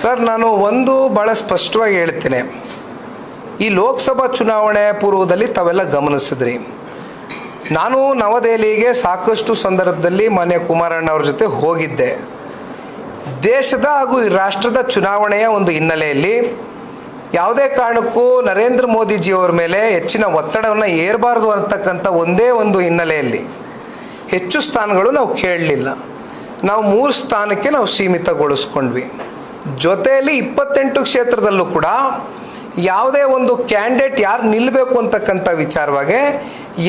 Sir, ನಾನು ಒಂದು ಭಾಳ ಸ್ಪಷ್ಟವಾಗಿ ಹೇಳ್ತೇನೆ. ಈ ಲೋಕಸಭಾ ಚುನಾವಣೆ ಪೂರ್ವದಲ್ಲಿ ತಾವೆಲ್ಲ ಗಮನಿಸಿದ್ರಿ. ನಾನು ನವದೆಹಲಿಗೆ ಸಾಕಷ್ಟು ಸಂದರ್ಭದಲ್ಲಿ ಮಾನ್ಯ ಕುಮಾರಣ್ಣ ಅವ್ರ ಜೊತೆ ಹೋಗಿದ್ದೆ. ದೇಶದ ಹಾಗೂ ಈ ರಾಷ್ಟ್ರದ ಚುನಾವಣೆಯ ಒಂದು ಹಿನ್ನೆಲೆಯಲ್ಲಿ ಯಾವುದೇ ಕಾರಣಕ್ಕೂ ನರೇಂದ್ರ ಮೋದಿಜಿಯವರ ಮೇಲೆ ಹೆಚ್ಚಿನ ಒತ್ತಡವನ್ನು ಏರಬಾರ್ದು ಅಂತಕ್ಕಂಥ ಒಂದೇ ಒಂದು ಹಿನ್ನೆಲೆಯಲ್ಲಿ ಹೆಚ್ಚು ಸ್ಥಾನಗಳು ನಾವು ಕೇಳಲಿಲ್ಲ. ನಾವು ಮೂರು ಸ್ಥಾನಕ್ಕೆ ನಾವು ಸೀಮಿತಗೊಳಿಸ್ಕೊಂಡ್ವಿ. ಜೊತೆಯಲ್ಲಿ ಇಪ್ಪತ್ತೆಂಟು ಕ್ಷೇತ್ರದಲ್ಲೂ ಕೂಡ ಯಾವುದೇ ಒಂದು ಕ್ಯಾಂಡಿಡೇಟ್ ಯಾರು ನಿಲ್ಲಬೇಕು ಅಂತಕ್ಕಂಥ ವಿಚಾರವಾಗಿ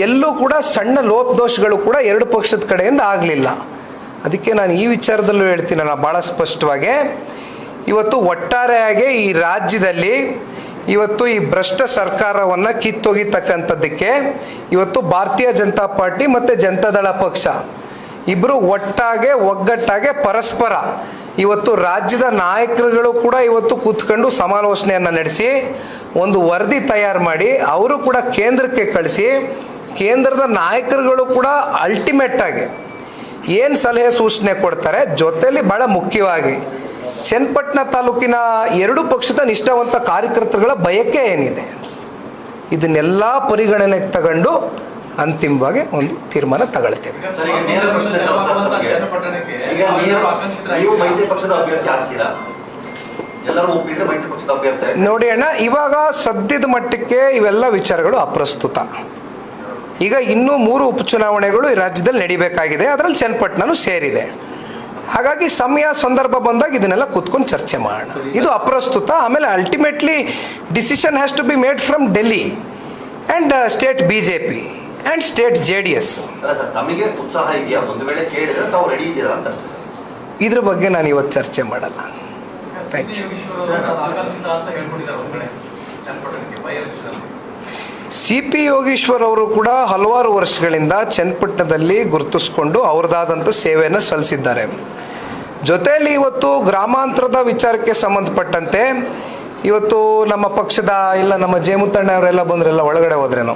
ಎಲ್ಲೂ ಕೂಡ ಸಣ್ಣ ಲೋಪದೋಷಗಳು ಕೂಡ ಎರಡು ಪಕ್ಷದ ಕಡೆಯಿಂದ ಆಗಲಿಲ್ಲ. ಅದಕ್ಕೆ ನಾನು ಈ ವಿಚಾರದಲ್ಲೂ ಹೇಳ್ತೀನಿ, ನಾನು ಭಾಳ ಸ್ಪಷ್ಟವಾಗಿ. ಇವತ್ತು ಒಟ್ಟಾರೆಯಾಗಿ ಈ ರಾಜ್ಯದಲ್ಲಿ ಇವತ್ತು ಈ ಭ್ರಷ್ಟ ಸರ್ಕಾರವನ್ನು ಕಿತ್ತೊಗಿತಕ್ಕಂಥದ್ದಕ್ಕೆ ಇವತ್ತು ಭಾರತೀಯ ಜನತಾ ಪಾರ್ಟಿ ಮತ್ತು ಜನತಾದಳ ಪಕ್ಷ ಇಬ್ಬರು ಒಟ್ಟಾಗೆ, ಒಗ್ಗಟ್ಟಾಗೆ ಪರಸ್ಪರ ಇವತ್ತು ರಾಜ್ಯದ ನಾಯಕರುಗಳು ಕೂಡ ಇವತ್ತು ಕೂತ್ಕೊಂಡು ಸಮಾಲೋಚನೆಯನ್ನು ನಡೆಸಿ, ಒಂದು ವರದಿ ತಯಾರು ಮಾಡಿ, ಅವರು ಕೂಡ ಕೇಂದ್ರಕ್ಕೆ ಕಳಿಸಿ, ಕೇಂದ್ರದ ನಾಯಕರುಗಳು ಕೂಡ ಅಲ್ಟಿಮೇಟ್ ಆಗಿ ಏನು ಸಲಹೆ ಸೂಚನೆ ಕೊಡ್ತಾರೆ? ಜೊತೆಯಲ್ಲಿ ಬಹಳ ಮುಖ್ಯವಾಗಿ ಚನ್ನಪಟ್ಟಣ ತಾಲೂಕಿನ ಎರಡು ಪಕ್ಷದ ನಿಷ್ಠಾವಂತ ಕಾರ್ಯಕರ್ತರುಗಳ ಬಯಕೆ ಏನಿದೆ? ಇದನ್ನೆಲ್ಲ ಪರಿಗಣನೆಗೆ ತಗೊಂಡು ಅಂತಿಮವಾಗಿ ಒಂದು ತೀರ್ಮಾನ ತಗೊಳ್ತೇವೆ. ಸರ್, ಈಗ ನೇರ ಪ್ರಶ್ನೆ ಇಲ್ಲ ಸರ್ ನಮ್ಗೆ. ಈಗ ನೀವು ನೀವು ಮೈತ್ರಿ ಪಕ್ಷದ ಅಭ್ಯರ್ಥಿ ಆಗ್ತೀರಾ? ಎಲ್ಲರೂ ಒಪ್ಪಿದ್ರೆ ಮೈತ್ರಿ ಪಕ್ಷದ ಅಭ್ಯರ್ಥಿ ನೋಡಿ ಅಣ್ಣ ಇವಾಗ ಸದ್ಯದ ಮಟ್ಟಕ್ಕೆ ಇವೆಲ್ಲ ವಿಚಾರಗಳು ಅಪ್ರಸ್ತುತ. ಈಗ ಇನ್ನೂ ಮೂರು ಉಪಚುನಾವಣೆಗಳು ಈ ರಾಜ್ಯದಲ್ಲಿ ನಡಿಬೇಕಾಗಿದೆ. ಅದರಲ್ಲಿ ಚನ್ನಪಟ್ಟಣನೂ ಸೇರಿದೆ. ಹಾಗಾಗಿ ಸಮಯ ಸಂದರ್ಭ ಬಂದಾಗ ಇದನ್ನೆಲ್ಲ ಕೂತ್ಕೊಂಡು ಚರ್ಚೆ ಮಾಡೋಣ. ಇದು ಅಪ್ರಸ್ತುತ ಆಮೇಲೆ ultimately decision has to be made from Delhi and state B J P and state J D S sir ತಮಗೆ ಉತ್ಸಾಹ ಇದೆಯಾ? ಒಂದು ವೇಳೆ ಕೇಳಿದ್ರೆ ತಾವು ರೆಡಿ ಇದ್ದೀರಾ ಅಂತ? ಇದ್ರ ಬಗ್ಗೆ ನಾನು ಇವತ್ತು ಚರ್ಚೆ ಮಾಡಲ್ಲ. Thank you. C P Yogeshwar ಅವರು ಕೂಡ ಹಲವಾರು ವರ್ಷಗಳಿಂದ ಚನ್ನಪಟ್ಟಣದಲ್ಲಿ ಗುರುತಿಸ್ಕೊಂಡು ಅವ್ರದ್ದಾದಂಥ ಸೇವೆಯನ್ನು ಸಲ್ಲಿಸಿದ್ದಾರೆ. ಜೊತೆಯಲ್ಲಿ ಇವತ್ತು ಗ್ರಾಮಾಂತರದ ವಿಚಾರಕ್ಕೆ ಸಂಬಂಧಪಟ್ಟಂತೆ ಇವತ್ತು ನಮ್ಮ ಪಕ್ಷದ ಇಲ್ಲ ನಮ್ಮ ಜೇಮುತ್ತಣ್ಣ ಅವರೆಲ್ಲ ಬಂದ್ರೆಲ್ಲ ಒಳಗಡೆ ಹೋದ್ರೇನೋ.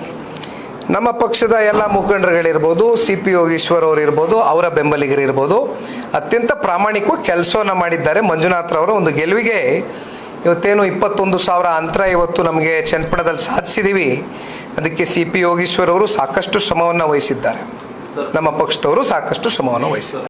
ನಮ್ಮ ಪಕ್ಷದ ಎಲ್ಲ ಮುಖಂಡರುಗಳಿರ್ಬೋದು, ಸಿ ಪಿ ಯೋಗೀಶ್ವರ್ ಅವರು ಇರ್ಬೋದು, ಅವರ ಬೆಂಬಲಿಗರಿರ್ಬೋದು, ಅತ್ಯಂತ ಪ್ರಾಮಾಣಿಕವಾಗಿ ಕೆಲಸವನ್ನು ಮಾಡಿದ್ದಾರೆ ಮಂಜುನಾಥ್ರವರ ಒಂದು ಗೆಲುವಿಗೆ ಇವತ್ತೇನು ಇಪ್ಪತ್ತೊಂದು ಸಾವಿರ ಅಂತರ ಇವತ್ತು ನಮಗೆ ಚನ್ನಪಟ್ಟಣದಲ್ಲಿ ಸಾಧಿಸಿದ್ದೀವಿ ಅದಕ್ಕೆ ಸಿ ಪಿ ಯೋಗೀಶ್ವರ್ ಅವರು ಸಾಕಷ್ಟು ಶ್ರಮವನ್ನು ವಹಿಸಿದ್ದಾರೆ. ನಮ್ಮ ಪಕ್ಷದವರು ಸಾಕಷ್ಟು ಶ್ರಮವನ್ನು ವಹಿಸಿದ್ದಾರೆ.